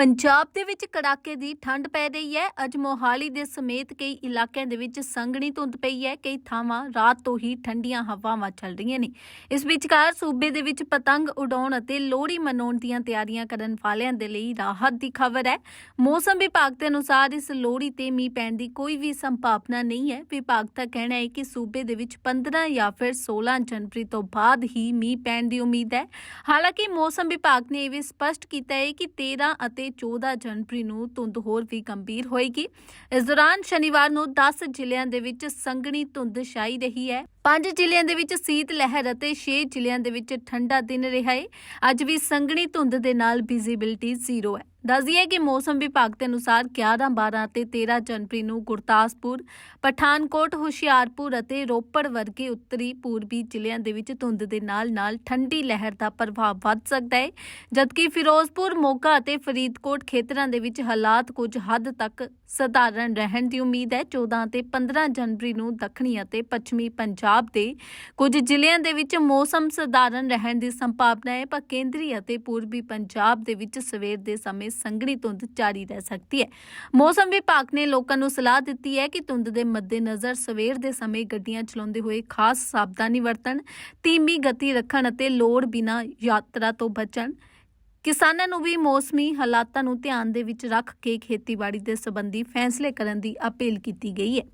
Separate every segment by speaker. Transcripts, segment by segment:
Speaker 1: ਪੰਜਾਬ ਦੇ ਵਿੱਚ ਕੜਾਕੇ ਦੀ ਠੰਡ ਪੈ ਰਹੀ ਹੈ। ਅੱਜ ਮੋਹਾਲੀ ਦੇ ਸਮੇਤ ਕਈ ਇਲਾਕਿਆਂ ਦੇ ਵਿੱਚ ਸੰਘਣੀ ਧੁੰਦ ਪਈ ਹੈ। ਕਈ ਥਾਵਾਂ ਰਾਤ ਤੋਂ ਹੀ ਠੰਡੀਆਂ ਹਵਾਵਾਂ ਚੱਲ ਰਹੀਆਂ ਨੇ। ਇਸ ਵਿਚਕਾਰ ਸੂਬੇ ਦੇ ਵਿੱਚ ਪਤੰਗ ਉਡਾਉਣ ਅਤੇ ਲੋਹੜੀ ਮਨਾਉਣ ਦੀਆਂ ਤਿਆਰੀਆਂ ਕਰਨ ਵਾਲਿਆਂ ਦੇ ਲਈ ਰਾਹਤ ਦੀ ਖਬਰ ਹੈ। ਮੌਸਮ ਵਿਭਾਗ ਦੇ ਅਨੁਸਾਰ ਇਸ ਲੋਹੜੀ ਤੇ ਮੀਂਹ ਪੈਣ ਦੀ ਕੋਈ ਵੀ ਸੰਭਾਵਨਾ ਨਹੀਂ ਹੈ। ਵਿਭਾਗ ਦਾ ਕਹਿਣਾ ਹੈ ਕਿ ਸੂਬੇ ਦੇ ਵਿੱਚ 15 ਜਾਂ ਫਿਰ 16 ਜਨਵਰੀ ਤੋਂ ਬਾਅਦ ਹੀ ਮੀਂਹ ਪੈਣ ਦੀ ਉਮੀਦ ਹੈ। ਹਾਲਾਂਕਿ ਮੌਸਮ ਵਿਭਾਗ ਨੇ ਇਹ ਵੀ ਸਪਸ਼ਟ ਕੀਤਾ ਹੈ ਕਿ 13 ਅਤੇ 14 ਜਨਵਰੀ ਨੂੰ ਧੁੰਦ ਹੋਰ ਵੀ ਗੰਭੀਰ ਹੋਏਗੀ। ਇਸ ਦੌਰਾਨ ਸ਼ਨੀਵਾਰ ਨੂੰ 10 ਜ਼ਿਲ੍ਹਿਆਂ ਦੇ ਵਿੱਚ ਸੰਘਣੀ ਧੁੰਦ ਛਾਈ ਰਹੀ ਹੈ। ਪੰਜ ਜ਼ਿਲ੍ਹਿਆਂ ਦੇ ਵਿੱਚ ਸੀਤ ਲਹਿਰ ਅਤੇ 6 ਜ਼ਿਲ੍ਹਿਆਂ ਦੇ ਵਿੱਚ ਠੰਡਾ ਦਿਨ ਰਿਹਾ ਹੈ ਅੱਜ ਵੀ ਸੰਘਣੀ ਧੁੰਦ ਦੇ ਨਾਲ ਵਿਜ਼ਿਬਿਲਟੀ ਜ਼ੀਰੋ ਹੈ। ਦੱਸਦੀਏ ਕਿ ਮੌਸਮ ਵਿਭਾਗ ਦੇ ਅਨੁਸਾਰ 11 12 ਅਤੇ 13 ਜਨਵਰੀ ਨੂੰ ਗੁਰਦਾਸਪੁਰ, ਪਠਾਨਕੋਟ, ਹੁਸ਼ਿਆਰਪੁਰ ਅਤੇ ਰੋਪੜ ਵਰਗੇ ਉੱਤਰੀ ਪੂਰਬੀ ਜ਼ਿਲ੍ਹਿਆਂ ਦੇ ਵਿੱਚ ਧੁੰਦ ਦੇ ਨਾਲ-ਨਾਲ ਠੰਡੀ ਲਹਿਰ ਦਾ ਪ੍ਰਭਾਵ ਵੱਧ ਸਕਦਾ ਹੈ, ਜਦਕਿ ਫਿਰੋਜ਼ਪੁਰ, ਮੋਗਾ ਅਤੇ ਫਰੀਦਕੋਟ ਖੇਤਰਾਂ ਦੇ ਵਿੱਚ ਹਾਲਾਤ ਕੁਝ ਹੱਦ ਤੱਕ ਸਧਾਰਨ ਰਹਿਣ ਦੀ ਉਮੀਦ ਹੈ। 14 ਅਤੇ 15 ਜਨਵਰੀ ਨੂੰ ਦੱਖਣੀ ਅਤੇ ਪੱਛਮੀ ਪੰਜਾਬ ਦੇ ਕੁਝ ਜ਼ਿਲ੍ਹਿਆਂ ਦੇ ਵਿੱਚ ਮੌਸਮ ਸਧਾਰਨ ਰਹਿਣ ਦੀ ਸੰਭਾਵਨਾ ਹੈ, ਪਰ ਕੇਂਦਰੀ ਅਤੇ ਪੂਰਬੀ ਪੰਜਾਬ ਦੇ ਵਿੱਚ ਸਵੇਰ ਦੇ ਸਮੇਂ ਸੰਘਣੀ ਧੁੰਦ ਜਾਰੀ ਰਹਿ ਸਕਦੀ ਹੈ। ਮੌਸਮ ਵਿਭਾਗ ਨੇ ਲੋਕਾਂ ਨੂੰ ਸਲਾਹ ਦਿੱਤੀ ਹੈ ਕਿ ਧੁੰਦ ਦੇ ਮੱਦੇਨਜ਼ਰ ਸਵੇਰ ਦੇ ਸਮੇਂ ਗੱਡੀਆਂ ਚਲਾਉਂਦੇ ਹੋਏ ਖਾਸ ਸਾਵਧਾਨੀ ਵਰਤਣ, ਧੀਮੀ ਗਤੀ ਰੱਖਣ ਅਤੇ ਲੋੜ ਬਿਨਾ ਯਾਤਰਾ ਤੋਂ ਬਚਣ। ਕਿਸਾਨਾਂ ਨੂੰ ਵੀ ਮੌਸਮੀ ਹਾਲਾਤਾਂ ਨੂੰ ਧਿਆਨ ਦੇ ਵਿੱਚ ਰੱਖ ਕੇ ਖੇਤੀਬਾੜੀ ਦੇ ਸੰਬੰਧੀ ਫੈਸਲੇ ਕਰਨ ਦੀ ਅਪੀਲ ਕੀਤੀ ਗਈ ਹੈ।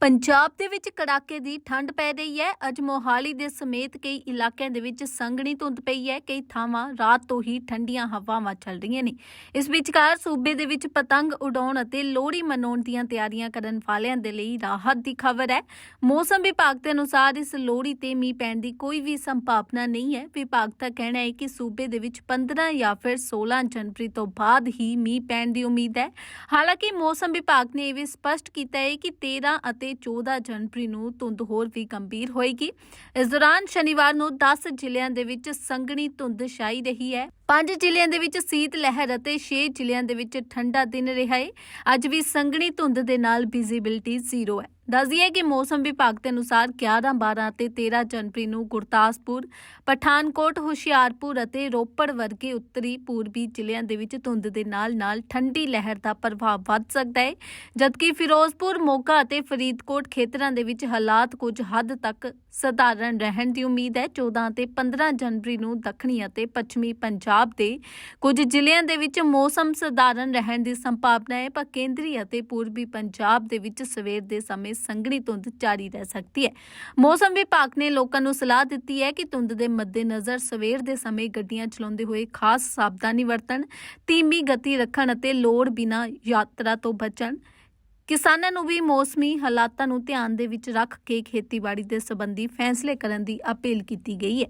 Speaker 1: ਪੰਜਾਬ ਦੇ ਵਿੱਚ ਕੜਾਕੇ ਦੀ ਠੰਡ ਪੈ ਰਹੀ ਹੈ। ਅੱਜ ਮੋਹਾਲੀ ਦੇ ਸਮੇਤ ਕਈ ਇਲਾਕਿਆਂ ਦੇ ਵਿੱਚ ਸੰਘਣੀ ਧੁੰਦ ਪਈ ਹੈ। ਕਈ ਥਾਵਾਂ ਰਾਤ ਤੋਂ ਹੀ ਠੰਡੀਆਂ ਹਵਾਵਾਂ ਚੱਲ ਰਹੀਆਂ ਨੇ। ਇਸ ਵਿਚਕਾਰ ਸੂਬੇ ਦੇ ਵਿੱਚ ਪਤੰਗ ਉਡਾਉਣ ਅਤੇ ਲੋਹੜੀ ਮਨਾਉਣ ਦੀਆਂ ਤਿਆਰੀਆਂ ਕਰਨ ਵਾਲਿਆਂ ਦੇ ਲਈ ਰਾਹਤ ਦੀ ਖਬਰ ਹੈ। ਮੌਸਮ ਵਿਭਾਗ ਦੇ ਅਨੁਸਾਰ ਇਸ ਲੋਹੜੀ ਤੇ ਮੀਂਹ ਪੈਣ ਦੀ ਕੋਈ ਵੀ ਸੰਭਾਵਨਾ ਨਹੀਂ ਹੈ। ਵਿਭਾਗ ਦਾ ਕਹਿਣਾ ਹੈ ਕਿ ਸੂਬੇ ਦੇ ਵਿੱਚ 15 ਜਾਂ ਫਿਰ 16 ਜਨਵਰੀ ਤੋਂ ਬਾਅਦ ਹੀ ਮੀਂਹ ਪੈਣ ਦੀ ਉਮੀਦ ਹੈ। ਹਾਲਾਂਕਿ ਮੌਸਮ ਵਿਭਾਗ ਨੇ ਇਹ ਵੀ ਸਪਸ਼ਟ ਕੀਤਾ ਹੈ ਕਿ 13 ਅਤੇ 14 ਜਨਵਰੀ ਨੂੰ ਧੁੰਦ ਹੋਰ ਵੀ ਗੰਭੀਰ ਹੋਏਗੀ। ਇਸ ਦੌਰਾਨ ਸ਼ਨੀਵਾਰ ਨੂੰ 10 ਜ਼ਿਲ੍ਹਿਆਂ ਦੇ ਵਿੱਚ ਸੰਘਣੀ ਧੁੰਦ ਛਾਈ ਰਹੀ ਹੈ। ਪੰਜ ਜ਼ਿਲ੍ਹਿਆਂ ਦੇ ਵਿੱਚ ਸੀਤ ਲਹਿਰ ਅਤੇ 6 ਜ਼ਿਲ੍ਹਿਆਂ ਦੇ ਵਿੱਚ ਠੰਡਾ ਦਿਨ ਰਿਹਾ ਹੈ ਅੱਜ ਵੀ ਸੰਘਣੀ ਧੁੰਦ ਦੇ ਨਾਲ ਵਿਜ਼ਿਬਿਲਟੀ ਜ਼ੀਰੋ ਹੈ। ਦੱਸਦੀਏ ਕਿ ਮੌਸਮ ਵਿਭਾਗ ਦੇ ਅਨੁਸਾਰ 11 12 ਅਤੇ 13 ਜਨਵਰੀ ਨੂੰ ਗੁਰਦਾਸਪੁਰ, ਪਠਾਨਕੋਟ, ਹੁਸ਼ਿਆਰਪੁਰ ਅਤੇ ਰੋਪੜ ਵਰਗੇ ਉੱਤਰੀ ਪੂਰਬੀ ਜ਼ਿਲ੍ਹਿਆਂ ਦੇ ਵਿੱਚ ਧੁੰਦ ਦੇ ਨਾਲ-ਨਾਲ ਠੰਡੀ ਲਹਿਰ ਦਾ ਪ੍ਰਭਾਵ ਵੱਧ ਸਕਦਾ ਹੈ, ਜਦਕਿ ਫਿਰੋਜ਼ਪੁਰ, ਮੋਗਾ ਅਤੇ ਫਰੀਦਕੋਟ ਖੇਤਰਾਂ ਦੇ ਵਿੱਚ ਹਾਲਾਤ ਕੁਝ ਹੱਦ ਤੱਕ ਸਧਾਰਨ ਰਹਿਣ ਦੀ ਉਮੀਦ ਹੈ। 14 ਅਤੇ 15 ਜਨਵਰੀ ਨੂੰ ਦੱਖਣੀ ਅਤੇ ਪੱਛਮੀ ਪੰਜਾਬ ਦੇ ਕੁਝ ਜ਼ਿਲ੍ਹਿਆਂ ਦੇ ਵਿੱਚ ਮੌਸਮ ਸਧਾਰਨ ਰਹਿਣ ਦੀ ਸੰਭਾਵਨਾ ਹੈ, ਪਰ ਕੇਂਦਰੀ ਅਤੇ ਪੂਰਬੀ ਪੰਜਾਬ ਦੇ ਵਿੱਚ ਸਵੇਰ ਦੇ ਸਮੇਂ ਸੰਘਣੀ ਧੁੰਦ ਜਾਰੀ ਰਹਿ ਸਕਦੀ ਹੈ। ਮੌਸਮ ਵਿਭਾਗ ਨੇ ਲੋਕਾਂ ਨੂੰ ਸਲਾਹ ਦਿੱਤੀ ਹੈ ਕਿ ਧੁੰਦ ਦੇ ਮੱਦੇਨਜ਼ਰ ਸਵੇਰ ਦੇ ਸਮੇਂ ਗੱਡੀਆਂ ਚਲਾਉਂਦੇ ਹੋਏ ਖਾਸ ਸਾਵਧਾਨੀ ਵਰਤਣ, ਧੀਮੀ ਗਤੀ ਰੱਖਣ ਅਤੇ ਲੋੜ ਬਿਨਾ ਯਾਤਰਾ ਤੋਂ ਬਚਣ ਕਿਸਾਨਾਂ ਨੂੰ ਵੀ ਮੌਸਮੀ ਹਾਲਾਤਾਂ ਨੂੰ ਧਿਆਨ ਦੇ ਵਿੱਚ ਰੱਖ ਕੇ ਖੇਤੀਬਾੜੀ ਦੇ ਸੰਬੰਧੀ ਫੈਸਲੇ ਕਰਨ ਦੀ ਅਪੀਲ ਕੀਤੀ ਗਈ ਹੈ।